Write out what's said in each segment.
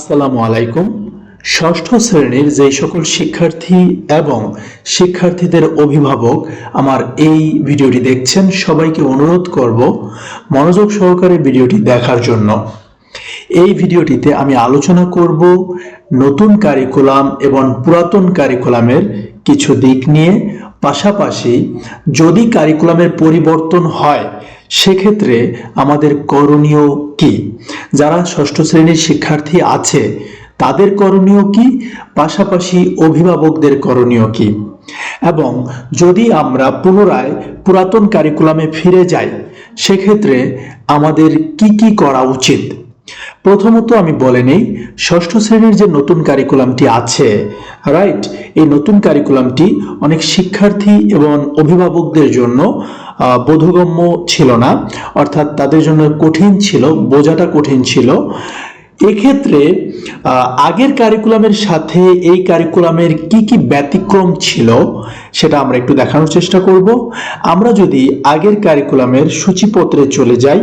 আসসালামু আলাইকুম। ষষ্ঠ শ্রেণির যেই সকল শিক্ষার্থী এবং শিক্ষার্থীদের অভিভাবক আমার এই ভিডিওটি দেখছেন, সবাইকে অনুরোধ করব মনোযোগ সহকারে ভিডিওটি দেখার জন্য। এই ভিডিওটিতে আমি আলোচনা করব নতুন কারিকুলাম এবং পুরাতন কারিকুলামের কিছু দিক নিয়ে। পাশাপাশি যদি কারিকুলামের পরিবর্তন হয় সেক্ষেত্রে আমাদের করণীয় কি? যারা ষষ্ঠ শ্রেণির শিক্ষার্থী আছে, তাদের করণীয় কি? পাশাপাশি অভিভাবকদের করণীয় কি? এবং যদি আমরা পুনরায় পুরাতন কারিকুলামে ফিরে যাই, সেক্ষেত্রে আমাদের কি কি করা উচিত? প্রথমত আমি বলে নেই, ষষ্ঠ শ্রেণির যে নতুন কারিকুলামটি আছে রাইট এই নতুন কারিকুলামটি অনেক শিক্ষার্থী এবং অভিভাবকদের জন্য বোধগম্য ছিল না, অর্থাৎ তাদের জন্য কঠিন ছিল, বোঝাটা কঠিন ছিল। এক্ষেত্রে আগের কারিকুলামের সাথে এই কারিকুলামের কি কি ব্যতিক্রম ছিল সেটা আমরা একটু দেখানোর চেষ্টা করব। আমরা যদি আগের কারিকুলামের সূচিপত্রে চলে যাই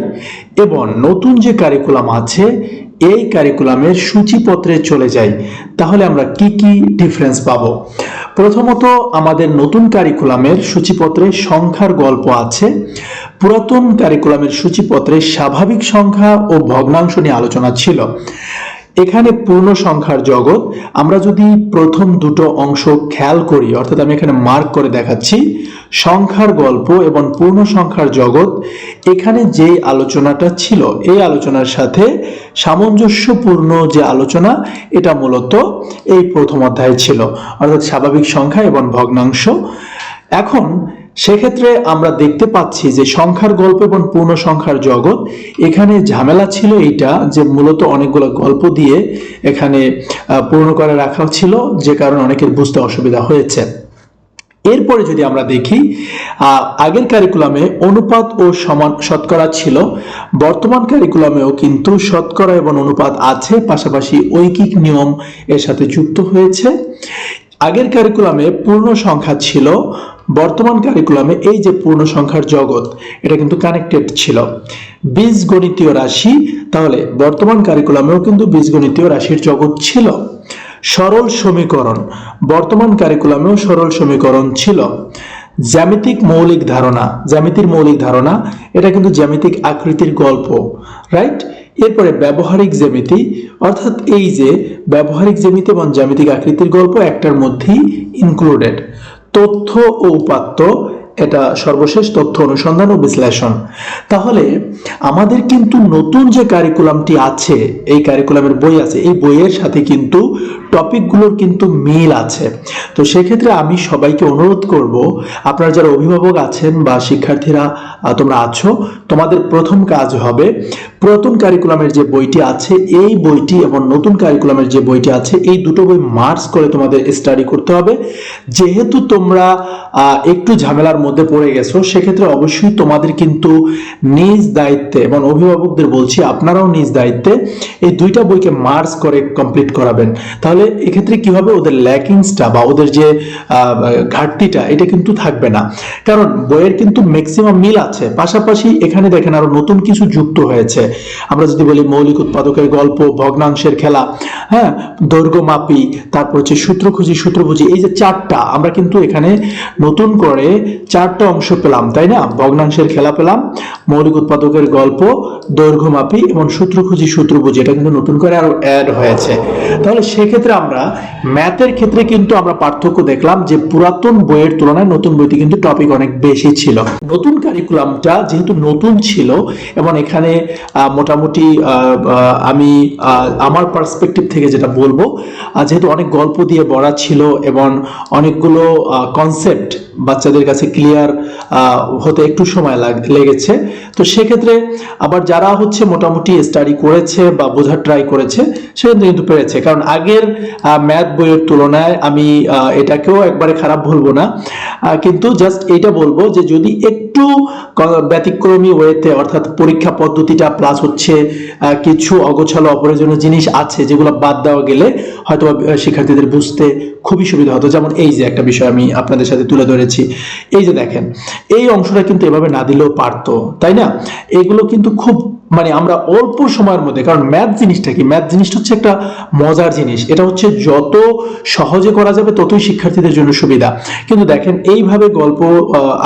এবং নতুন যে কারিকুলাম আছে এই কারিকুলামের সূচিপত্রে চলে যাই, তাহলে আমরা কি কি ডিফারেন্স পাব? প্রথমত, আমাদের নতুন কারিকুলামের সূচিপত্রে সংখ্যার গল্প আছে। পুরাতন কারিকুলামের সূচিপত্রে স্বাভাবিক সংখ্যা ও ভগ্নাংশ নিয়ে আলোচনা ছিল। এখানে পূর্ণ সংখ্যার জগৎ। আমরা যদি প্রথম দুটো অংশ খেয়াল করি, অর্থাৎ আমি এখানে মার্ক করে দেখাচ্ছি, সংখ্যার গল্প এবং পূর্ণ সংখ্যার জগৎ, এখানে যে আলোচনাটা ছিল, এই আলোচনার সাথে সামঞ্জস্যপূর্ণ যে আলোচনা, এটা মূলত এই প্রথম অধ্যায়ে ছিল। অর্থাৎ স্বাভাবিক সংখ্যা এবং ভগ্নাংশ। এখন সেক্ষেত্রে আমরা দেখতে পাচ্ছি যে সংখ্যার গল্প এবং পূর্ণ সংখ্যার জগৎ, এখানে ঝামেলা ছিল এইটা যে মূলত অনেকগুলো গল্প দিয়ে এখানে পূর্ণ করে রাখা ছিল, যে কারণে অনেকের বুঝতে অসুবিধা হয়েছে। এরপরে যদি আমরা দেখি আগের কারিকুলামে অনুপাত ও সমান শতকরা ছিল, বর্তমান কারিকুলামেও কিন্তু শতকরা এবং অনুপাত আছে, পাশাপাশি ঐকিক নিয়ম এর সাথে যুক্ত হয়েছে। আগের কারিকুলামে পূর্ণ সংখ্যা ছিল বর্তমান কারিকুলামে এই যে পূর্ণ সংখ্যার জগৎ, এটা কিন্তু কানেক্টেড ছিল। বীজগণিতীয় রাশি, তাহলে বর্তমান কারিকুলামেও কিন্তু বীজগণিতীয় রাশির জগৎ ছিল। সরল সমীকরণ, বর্তমান কারিকুলামেও সরল সমীকরণ ছিল। জ্যামিতিক মৌলিক ধারণা, জ্যামিতির মৌলিক ধারণা, এটা কিন্তু জ্যামিতিক আকৃতির গল্প রাইট এরপরে ব্যবহারিক জ্যামিতি, অর্থাৎ এই যে ব্যবহারিক জ্যামিতি এবং জ্যামিতিক আকৃতির গল্প একটার মধ্যেই ইনক্লুডেড তথ্য ও উপাত্ত এটা সর্বশেষ তথ্য অনুসন্ধান ও বিশ্লেষণ। তাহলে আমাদের কিন্তু নতুন যে কারিকুলামটি আছে, এই কারিকুলামের বই আছে, এই বইয়ের সাথে কিন্তু টপিকগুলোর কিন্তু মিল আছে। তো সেক্ষেত্রে আমি সবাইকে অনুরোধ করব, আপনারা যারা অভিভাবক আছেন বা শিক্ষার্থীরা তোমরা আছো, তোমাদের প্রথম কাজ হবে প্রথম কারিকুলামের যে বইটি আছে, এই বইটি এবং নতুন কারিকুলামের যে বইটি আছে, এই দুটো বই মার্চ করে তোমাদের স্টাডি করতে হবে। যেহেতু তোমরা একটু ঝামেলার মধ্যে পড়ে গেছো, সেক্ষেত্রে অবশ্যই তোমাদের কিন্তু নিজ দায়িত্বে এবং অভিভাবকদের বলছি, আপনারাও নিজ দায়িত্বে এই দুইটা বইকে মার্চ করে কমপ্লিট করাবেন। তাহলে এক্ষেত্রে কি হবে? ওদের ল্যাকিংসটা বা ওদের যে ঘাটতিটা, এটা কিন্তু থাকবে না। কারণ বইয়ের কিন্তু ম্যাক্সিমাম মিল আছে। পাশাপাশি এখানে দেখেন আরও নতুন কিছু যুক্ত হয়েছে। আমরা যদি বলি মৌলিক উৎপাদকের গল্প, ভগ্নাংশের খেলা হ্যাঁ দৈর্ঘ্য মাপি, তারপর হচ্ছে সূত্র খুঁজি সূত্র বুঝি এই যে চারটা, আমরা কিন্তু এখানে নতুন করে চারটা অংশ পেলাম, তাই না? ভগ্নাংশের খেলা পেলাম, মৌলিক উৎপাদকের গল্প, দৈর্ঘ্য মাপি এবং সূত্র খুঁজি সূত্র বুঝি, এটা কিন্তু নতুন করে আরও অ্যাড হয়েছে। তাহলে সেক্ষেত্রে আমরা ম্যাথের ক্ষেত্রে কিন্তু আমরা পার্থক্য দেখলাম যে পুরাতন বইয়ের তুলনায় নতুন বইতে কিন্তু টপিক অনেক বেশি ছিল। নতুন কারিকুলামটা যেহেতু নতুন ছিল এবং এখানে মোটামুটি আমি আমার পার্সপেক্টিভ থেকে যেটা বলব যেহেতু অনেক গল্প দিয়ে ভরা ছিল এবং অনেকগুলো কনসেপ্ট বাচ্চাদের কাছে ক্লিয়ার হতে একটু সময় লেগেছে। তো সেক্ষেত্রে আবার যারা হচ্ছে মোটামুটি স্টাডি করেছে বা বোঝার ট্রাই করেছে, সেক্ষেত্রে কিন্তু পেরেছে। কারণ আগের ম্যাথ বইয়ের তুলনায় আমি এটাকেও একবারে খারাপ বলব না। কিন্তু জাস্ট এটা বলব যে যদি একটু ক- ব্যতিক্রমী ওয়েতে অর্থাৎ পরীক্ষা পদ্ধতিটা প্লাস হচ্ছে কিছু অগোছালো অপ্রয়োজনীয় জিনিস আছে যেগুলো বাদ দেওয়া গেলে হয়তো শিক্ষার্থীদের বুঝতে খুবই সুবিধা হতো। যেমন এই যে একটা বিষয় আমি আপনাদের সাথে তুলে ধরেছি। এই যে দেখেন, এই অংশটা কিন্তু এভাবে না দিলেও পারতো, তাই না? এগুলো কিন্তু খুব মানে আমরা অল্প সময়ের মধ্যে, কারণ ম্যাথ জিনিসটা কি? ম্যাথ জিনিসটা হচ্ছে একটা মজার জিনিস। এটা হচ্ছে যত সহজে করা যাবে ততই শিক্ষার্থীদের জন্য সুবিধা। কিন্তু দেখেন, এইভাবে গল্প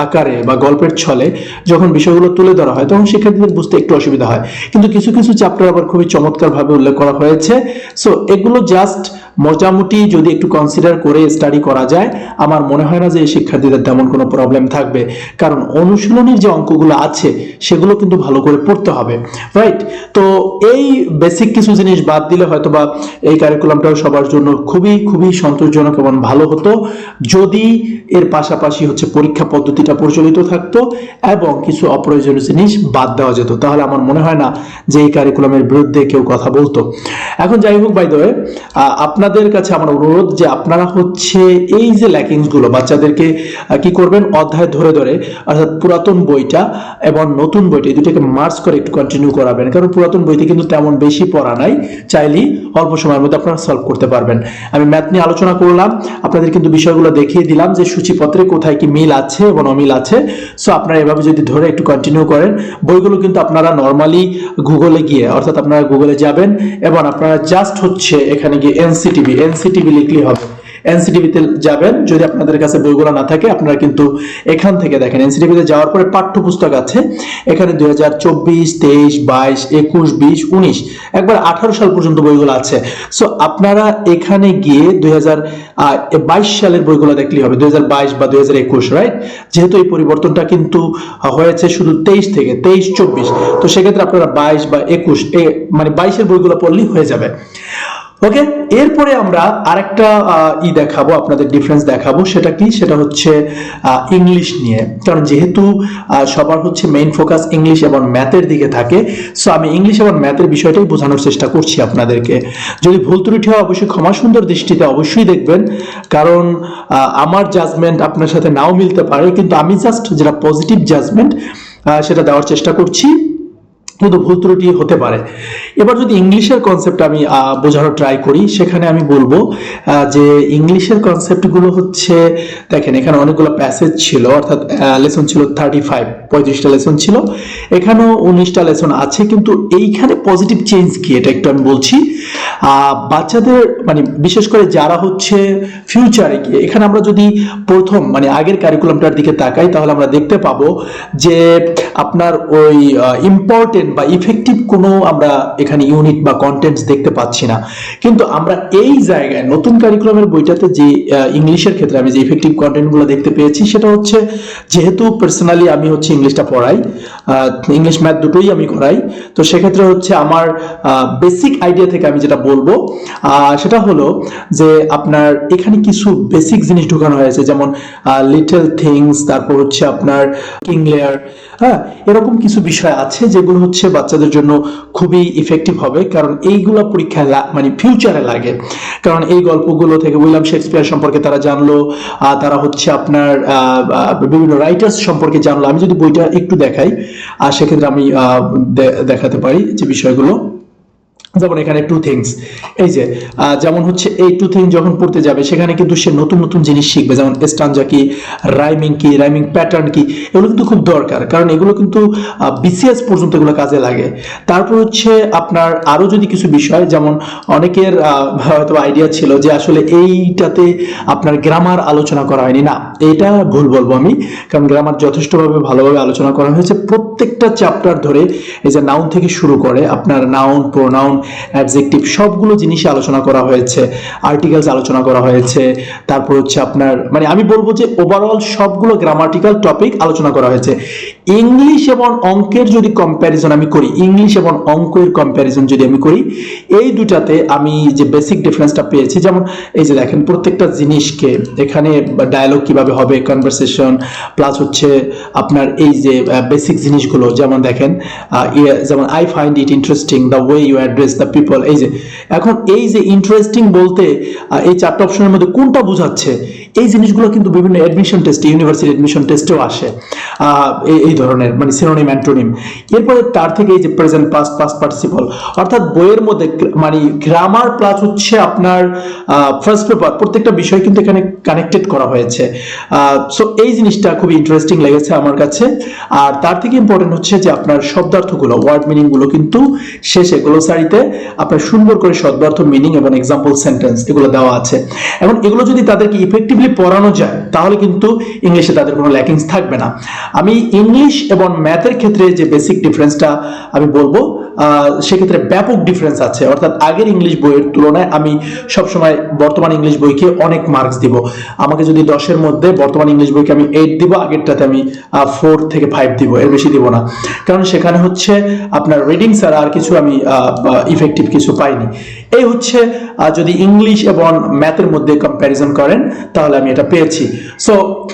আকারে বা গল্পের ছলে যখন বিষয়গুলো তুলে ধরা হয়, তখন শিক্ষার্থীদের বুঝতে একটু অসুবিধা হয়। কিন্তু কিছু কিছু চ্যাপ্টার আবার খুবই চমৎকারভাবে উল্লেখ করা হয়েছে। সো এগুলো জাস্ট মোটামুটি যদি একটু কনসিডার করে স্টাডি করা যায়, আমার মনে হয় না যে শিক্ষার্থীদের তেমন কোনো প্রবলেম থাকবে। কারণ অনুশীলনীর যে অঙ্কগুলো আছে, সেগুলো কিন্তু ভালো করে পড়তে হবে রাইট তো এই বেসিক কিছু জিনিস বাদ দিলে হয়তো বা এই কারিকুলামটাও সবার জন্য খুবই খুবই সন্তোষজনক এবং ভালো হতো। যদি এর পাশাপাশি হচ্ছে পরীক্ষা পদ্ধতিটা প্রচলিত থাকতো এবং কিছু অপ্রয়োজনীয় জিনিস বাদ দেওয়া যেত, তাহলে আমার মনে হয় না যে এই কারিকুলামের বিরুদ্ধে কেউ কথা বলতো। এখন যাই হোক বাই দ্য আপনাদের কাছে আমার অনুরোধ যে আপনারা হচ্ছে এই যে ল্যাকিংসগুলো বাচ্চাদেরকে কি করবেন? অধ্যায় ধরে ধরে, অর্থাৎ পুরাতন বইটা এবং নতুন বইটা, এই দুটাকে মার্চ করে একটু কন্টিনিউ করাবেন। কারণ পুরাতন বইতে কিন্তু তেমন বেশি পড়া নাই, চাইলেই অল্প সময়ের মধ্যে আপনারা সলভ করতে পারবেন। আমি ম্যাথ নিয়ে আলোচনা করলাম, আপনাদের কিন্তু বিষয়গুলো দেখিয়ে দিলাম যে সূচিপত্রে কোথায় কি মিল আছে এবং অমিল আছে। সো আপনারা এভাবে যদি ধরে একটু কন্টিনিউ করেন, বইগুলো কিন্তু আপনারা নর্মালি গুগলে গিয়ে, অর্থাৎ আপনারা গুগলে যাবেন এবং আপনারা জাস্ট হচ্ছে এখানে গিয়ে এনসিটিভি এনসিটিভি লিখলেই হবে। এনসিটিভিতে যাবেন, যদি আপনাদের কাছে বইগুলো না থাকে, আপনারা কিন্তু এখান থেকে দেখেন। এনসিটিভিতে যাওয়ার পরে পাঠ্যপুস্তক আছে। এখানে দুই হাজার চব্বিশ, তেইশ, বাইশ, একুশ, বিশ, উনিশ, একবার আঠারো সাল পর্যন্ত বইগুলো আছে। সো আপনারা এখানে গিয়ে দুই বাইশ সালের বইগুলো দেখলেই হবে, দুই হাজার বাইশ বা দুই হাজার একুশ রাইট যেহেতু এই পরিবর্তনটা কিন্তু হয়েছে শুধু তেইশ থেকে, তেইশ, চব্বিশ। তো সেক্ষেত্রে আপনারা বাইশ বা একুশ মানে বাইশের বইগুলো পড়লেই হয়ে যাবে। ওকে এরপরে আমরা আরেকটা ই দেখাবো, আপনাদের ডিফারেন্স দেখাবো, সেটা কি? সেটা হচ্ছে ইংলিশ নিয়ে। কারণ যেহেতু সবার হচ্ছে মেইন ফোকাস ইংলিশ এবং ম্যাথের দিকে থাকে সো আমি ইংলিশ এবং ম্যাথের বিষয়টাই বোঝানোর চেষ্টা করছি আপনাদেরকে। যদি ভুল ত্রুটি হয়, অবশ্যই ক্ষমা সুন্দর দৃষ্টিতে অবশ্যই দেখবেন, কারণ আমার জাজমেন্ট আপনার সাথে নাও মিলতে পারে, কিন্তু আমি জাস্ট যেটা পজিটিভ জাজমেন্ট সেটা দেওয়ার চেষ্টা করছি। কিন্তু ভুল ত্রুটি হতে পারে। এবার যদি ইংলিশের কনসেপ্ট আমি বোঝানোর ট্রাই করি, সেখানে আমি বলব যে ইংলিশের কনসেপ্টগুলো হচ্ছে, দেখেন এখানে অনেকগুলো প্যাসেজ ছিল, অর্থাৎ লেসন ছিল থার্টি ফাইভ পঁয়ত্রিশটা লেসন ছিল। এখানেও উনিশটা লেসন আছে, কিন্তু এইখানে পজিটিভ চেঞ্জ কি? এটা একটু আমি বলছি। বাচ্চাদের মানে বিশেষ করে যারা হচ্ছে ফিউচারে গিয়ে, এখানে আমরা যদি প্রথম মানে আগের কারিকুলামটার দিকে তাকাই, তাহলে আমরা দেখতে পাবো যে আপনার ওই ইম্পর্টেন্ট বা ইফেক্টিভ কোনো আমরা এখানে ইউনিট বা কন্টেন্টস দেখতে পাচ্ছি না। কিন্তু আমরা এই জায়গায় নতুন কারিকুলামের বইটাতে যে ইংলিশের ক্ষেত্রে আমি যে ইফেক্টিভ কন্টেন্টগুলো দেখতে পেয়েছি, সেটা হচ্ছে যেহেতু পার্সোনালি আমি হচ্ছে ইংলিশটা পড়াই ইংলিশ ম্যাথ দুটোই আমি করাই, তো সেক্ষেত্রে হচ্ছে আমার বেসিক আইডিয়া থেকে আমি যেটা বলব সেটা হলো যে আপনার এখানে কিছু বেসিক জিনিস ঢুকানো হয়েছে, যেমন লিটল থিংস তারপর হচ্ছে আপনার কিং লেয়ার হ্যাঁ এরকম কিছু বিষয় আছে যেগুলো হচ্ছে বাচ্চাদের জন্য খুবই ইফেক্টিভ হবে, কারণ এইগুলো পরীক্ষায় মানে ফিউচারে লাগে। কারণ এই গল্পগুলো থেকে উইলিয়াম শেক্সপিয়ার সম্পর্কে তারা জানলো আর তারা হচ্ছে আপনার বিভিন্ন রাইটার্স সম্পর্কে জানলো। আমি যদি বইটা একটু দেখাই আর সেক্ষেত্রে আমি দেখাতে পারি যে বিষয়গুলো। যেমন এখানে টু থিংস এই যে যেমন হচ্ছে এই টু থিং যখন পড়তে যাবে, সেখানে কিন্তু সে নতুন নতুন জিনিস শিখবে, যেমন স্টানজা কি রাইমিং কি রাইমিং প্যাটার্ন কি, এগুলো কিন্তু খুব দরকার। কারণ এগুলো কিন্তু বিসিএস পর্যন্ত এগুলো কাজে লাগে। তারপর হচ্ছে আপনার আরও যদি কিছু বিষয়, যেমন অনেকের হয়তো আইডিয়া ছিল যে আসলে এইটাতে আপনার গ্রামার আলোচনা করা হয়নি। না, এটা ভুল বলব আমি, কারণ গ্রামার যথেষ্টভাবে ভালোভাবে আলোচনা করা হয়েছে। প্রত্যেকটা চ্যাপ্টার ধরে এই যে নাউন থেকে শুরু করে, আপনার নাউন প্রোনাউন অ্যাডজেক্টিভ সবগুলো জিনিসই আলোচনা করা হয়েছে আর্টিকেলস আলোচনা করা হয়েছে, তারপর হচ্ছে আপনার মানে আমি বলব যে ওভারঅল সবগুলো গ্রামাটিক্যাল টপিক আলোচনা করা হয়েছে। ইংলিশ এবং অঙ্কের যদি কম্প্যারিজন আমি করি ইংলিশ এবং অঙ্কের কম্প্যারিজন যদি আমি করি, এই দুটাতে আমি যে বেসিক ডিফারেন্সটা পেয়েছি, যেমন এই যে দেখেন, প্রত্যেকটা জিনিসকে এখানে ডায়ালগ কীভাবে হবে কনভারসেশন প্লাস হচ্ছে আপনার এই যে বেসিক জিনিসগুলো, যেমন দেখেন যেমন I find it interesting the way you address the people এই যে, এখন এই যে ইন্টারেস্টিং বলতে এই চারটা অপশনের মধ্যে কোনটা বোঝাচ্ছে, এই জিনিসগুলো কিন্তু বিভিন্ন অ্যাডমিশন টেস্টে ইউনিভার্সিটি অ্যাডমিশন টেস্টেও আসে। এই ধরনের মানে সিনোনিম অ্যান্টোনিম এরপরে তার থেকে এই যে প্রেজেন্ট পাস্ট পাস্ট পার্টিসিপল অর্থাৎ বইয়ের মধ্যে মানে গ্রামার প্লাস হচ্ছে আপনার ফার্স্ট পেপার প্রত্যেকটা বিষয় কিন্তু এখানে কানেক্টেড করা হয়েছে। সো এই জিনিসটা খুবই ইন্টারেস্টিং লেগেছে আমার কাছে। আর তার থেকে ইম্পর্টেন্ট হচ্ছে যে আপনার শব্দার্থগুলো ওয়ার্ড মিনিংগুলো কিন্তু শেষে গ্লোসারিতে আপনার সুন্দর করে শব্দার্থ মিনিং এবং এক্সাম্পল সেন্টেন্স এগুলো দেওয়া আছে। এবং এগুলো যদি তাদেরকে ইফেক্টিভলি পড়ানো যায়, তাহলে কিন্তু ইংলিশে তাদের কোনো ল্যাকিংস থাকবে না। আমি ইংলিশ এবং ম্যাথের ক্ষেত্রে যে বেসিক ডিফারেন্সটা আমি বলব সেক্ষেত্রে ব্যাপক ডিফারেন্স আছে। অর্থাৎ আগের ইংলিশ বইয়ের তুলনায় আমি সবসময় বর্তমান ইংলিশ বইকে অনেক মার্কস দিব। আমাকে যদি দশের মধ্যে বর্তমান ইংলিশ বইকে আমি এইট দিব, আগেরটাতে আমি ফোর থেকে ফাইভ দিব, এর বেশি দিব না। কারণ সেখানে হচ্ছে আপনার রিডিং ছাড়া আর কিছু আমি ইফেক্টিভ কিছু পাইনি। এই হচ্ছে যদি ইংলিশ এবং ম্যাথের মধ্যে কম্প্যারিজন করেন, তাহলে আমি এটা পেয়েছি। সো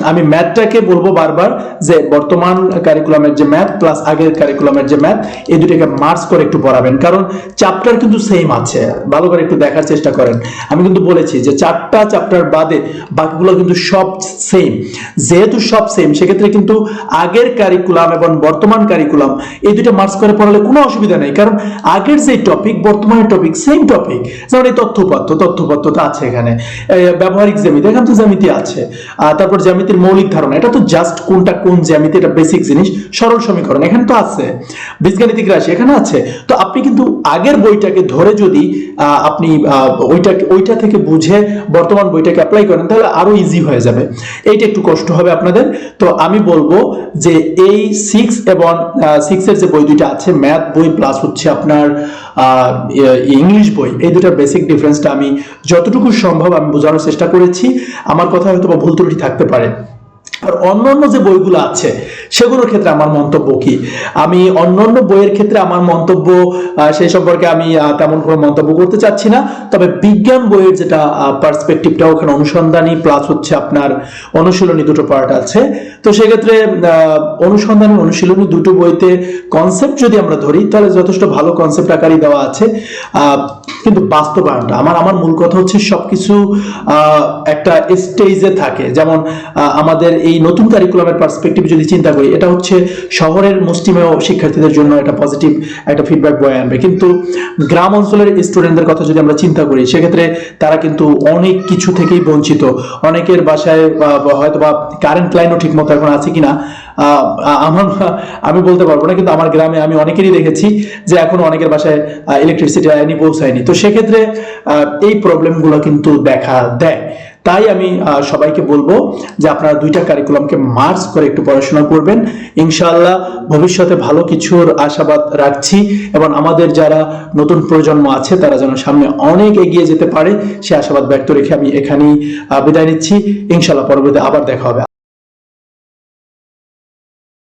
আমি ম্যাথটাকে বলব বারবার যে বর্তমান কারিকুলামের যে ম্যাথ প্লাস আগের কারিকুলামের যে ম্যাথ এই দুটোকে মার্চ করে একটু পড়াবেন, কারণ চ্যাপ্টার কিন্তু সেম আছে। ভালো করে একটু দেখার চেষ্টা করেন। আমি কিন্তু বলেছি যে চারটা চ্যাপ্টার বাদে বাকিগুলো কিন্তু সব সেম যেহেতু সব সেম সেক্ষেত্রে কিন্তু আগের কারিকুলাম এবং বর্তমান কারিকুলাম এই দুটো মার্চ করে পড়ালে কোনো অসুবিধা নেই, কারণ আগের যে টপিক বর্তমানের টপিক সেম টপিক যেমন এই তথ্যপত্র তথ্যপত্র তো আছে এখানে। ব্যবহারিক জ্যামিতি, এখানে তো জ্যামিতি আছে। তারপর জ্যামিতির মৌলিক ধারণা, এটা তো জাস্ট কোনটা কোন জ্যামিতি, এটা বেসিক জিনিস, সরল সমীকরণ, এখানে তো আছে। বীজগাণিতিক রাশি, এখানে আছে। তো আপনি কিন্তু আগের বইটাকে ধরে যদি আপনি ওইটা ওইটা থেকে বুঝে বর্তমান বইটাকে অ্যাপ্লাই করেন, তাহলে আরও ইজি হয়ে যাবে। এইটা একটু কষ্ট হবে আপনাদের। তো আমি বলব যে এই সিক্স এবং সিক্স এর যে বই দুইটা আছে ম্যাথ বই প্লাস হচ্ছে আপনার ইংলিশ বই, এই দুটার বেসিক ডিফারেন্সটা আমি যতটুকু সম্ভব আমি বোঝানোর চেষ্টা করেছি। আমার কথা হয়তো বা ভুল ত্রুটি থাকতে পারে। আর অন্যান্য যে বইগুলো আছে সেগুলোর ক্ষেত্রে আমার মন্তব্য কি? আমি অন্য অন্য বইয়ের ক্ষেত্রে আমার মন্তব্য সেই সম্পর্কে আমি তেমন কোনো মন্তব্য করতে চাচ্ছি না। তবে বিজ্ঞান বইয়ের যেটা পার্সপেক্টিভটা ওখানে অনুসন্ধানী প্লাস হচ্ছে আপনার অনুশীলনী দুটো পার্ট আছে। তো সেক্ষেত্রে অনুসন্ধানী অনুশীলনী দুটো বইতে কনসেপ্ট যদি আমরা ধরি, তাহলে যথেষ্ট ভালো কনসেপ্ট আকারই দেওয়া আছে। কিন্তু বাস্তবায়নটা, আমার আমার মূল কথা হচ্ছে সবকিছু একটা স্টেজে থাকে। যেমন আমাদের এই নতুন কারিকুলামের পার্সপেক্টিভ যদি চিন্তা করি এটা হচ্ছে শহরের মুষ্টিমেয় শিক্ষার্থীদের জন্য একটা পজিটিভ একটা ফিডব্যাক বয়ে আনবে। কিন্তু গ্রাম অঞ্চলের স্টুডেন্টদের কথা যদি আমরা চিন্তা করি, সেক্ষেত্রে তারা কিন্তু অনেক কিছু থেকেই বঞ্চিত। অনেকের বাসায় হয়তো বা কারেন্ট লাইনও ঠিক মতো এখন আছে কিনা আমার আমি বলতে পারব না, কিন্তু আমার গ্রামে আমি অনেকেরই দেখেছি যে এখন অনেকের বাসায় ইলেকট্রিসিটি আইনি পৌঁছায়নি। তো সেক্ষেত্রে এই প্রবলেমগুলো কিন্তু দেখা দেয়। তাই আমি সবাইকে বলব যে আপনারা দুইটা কারিকুলামকে মার্চ করে একটু পড়াশোনা করবেন। ইনশাআল্লাহ ভবিষ্যতে ভালো কিছুর আশাবাদ রাখছি এবং আমাদের যারা নতুন প্রজন্ম আছে, তারা যেন সামনে অনেক এগিয়ে যেতে পারে, সে আশাবাদ ব্যক্ত রেখে আমি এখানেই বিদায় নিচ্ছি। ইনশাল্লাহ পরবর্তীতে আবার দেখা হবে।